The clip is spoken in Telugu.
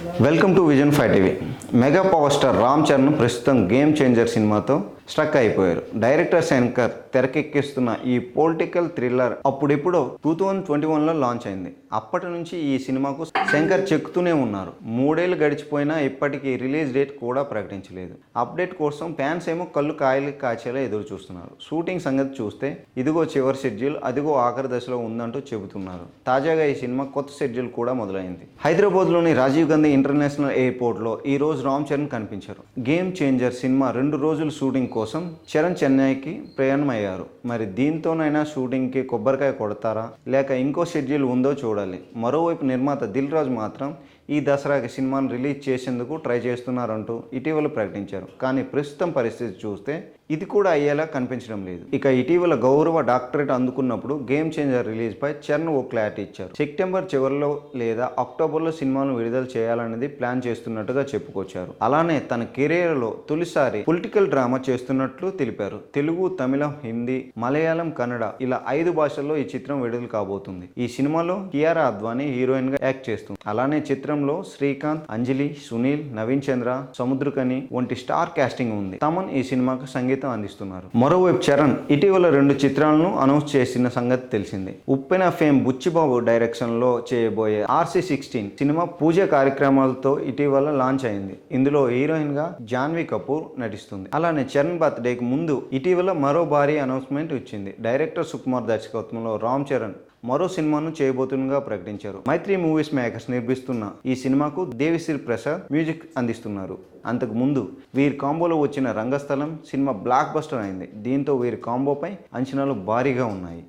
Welcome to vision five TV mega power star Ram Charan ప్రస్తుతం గేమ్ చేంజర్ సినిమాతో స్ట్రక్ అయిపోయారు. డైరెక్టర్ శంకర్ తెరకెక్కిస్తున్న ఈ పొలిటికల్ థ్రిల్లర్ అప్పుడెప్పుడో టూ థౌజండ్ ట్వంటీ వన్లో లాంచ్ అయింది. అప్పటి నుంచి ఈ సినిమాకు శంకర్ చెక్కుతూనే ఉన్నారు. మూడేళ్ళు గడిచిపోయినా ఇప్పటికీ రిలీజ్ డేట్ కూడా ప్రకటించలేదు. అప్డేట్ కోసం ఫ్యాన్స్ ఏమో కళ్ళు కాయలు కాచేలా ఎదురు చూస్తున్నారు. షూటింగ్ సంగతి చూస్తే ఇదిగో చివరి షెడ్యూల్ అదిగో ఆఖరి దశలో ఉందంటూ చెబుతున్నారు. తాజాగా ఈ సినిమా కొత్త షెడ్యూల్ కూడా మొదలైంది. హైదరాబాద్లోని రాజీవ్ గాంధీ ఇంటర్నేషనల్ ఎయిర్పోర్ట్లో ఈ రోజు రామ్ చరణ్ కనిపించారు. గేమ్ చేంజర్ సినిమా రెండు రోజులు షూటింగ్ కోసం చరణ్ చెన్నైకి ప్రయాణం అయ్యారు మరి దీంతోనైనా షూటింగ్కి కొబ్బరికాయ కొడతారా? లేక ఇంకో షెడ్యూల్ ఉందో చూడాలి. మరోవైపు నిర్మాత దిల్ రాజు మాత్రం ఈ దసరాకి సినిమాను రిలీజ్ చేసేందుకు ట్రై చేస్తున్నారంటూ ఇటీవల ప్రకటించారు. కానీ ప్రస్తుతం పరిస్థితి చూస్తే ఇది కూడా అయ్యేలా కనిపించడం లేదు. ఇక ఇటీవల గౌరవ డాక్టరేట్ అందుకున్నప్పుడు గేమ్ చేంజర్ రిలీజ్ పై చరణ్ ఓ క్లారిటీ ఇచ్చారు. సెప్టెంబర్ చివరిలో లేదా అక్టోబర్లో సినిమాను విడుదల చేయాలనేది ప్లాన్ చేస్తున్నట్టుగా చెప్పుకొచ్చారు. అలానే తన కెరీర్లో తొలిసారి పొలిటికల్ డ్రామా చేస్తున్నట్లు తెలిపారు. తెలుగు తమిళం హిందీ మలయాళం కన్నడ ఇలా ఐదు భాషల్లో ఈ చిత్రం విడుదల కాబోతుంది. ఈ సినిమాలో కియారా అద్వానీ హీరోయిన్గా యాక్ట్ చేస్తుంది. అలానే చిత్రం చిత్రంలో శ్రీకాంత్ అంజలి సునీల్ నవీన్ చంద్ర సముద్రకని వంటి స్టార్ కాస్టింగ్ ఉంది. తమన్ ఈ సినిమాకు సంగీతం అందిస్తున్నారు. మరోవైపు చరణ్ ఇటీవల రెండు చిత్రాలను అనౌన్స్ చేసిన సంగతి తెలిసింది. ఉప్పెన ఫేమ్ బుచ్చిబాబు డైరెక్షన్లో చేయబోయే ఆర్సీ సిక్స్టీన్ సినిమా పూజ కార్యక్రమాలతో ఇటీవల లాంచ్ అయింది. ఇందులో హీరోయిన్గా జాన్వీ కపూర్ నటిస్తుంది. అలానే చరణ్ బర్త్డేకి ముందు ఇటీవల మరో భారీ అనౌన్స్మెంట్ ఇచ్చింది. డైరెక్టర్ సుకుమార్ దర్శకత్వంలో రామ్ చరణ్ మరో సినిమాను చేయబోతుండగా ప్రకటించారు. మైత్రి మూవీస్ మేకర్స్ నిర్మిస్తున్న ఈ సినిమాకు దేవిశ్రీ ప్రసాద్ మ్యూజిక్ అందిస్తున్నారు. అంతకు ముందు వీరి కాంబోలో వచ్చిన రంగస్థలం సినిమా బ్లాక్ బస్టర్ అయింది. దీంతో వీరి కాంబోపై అంచనాలు భారీగా ఉన్నాయి.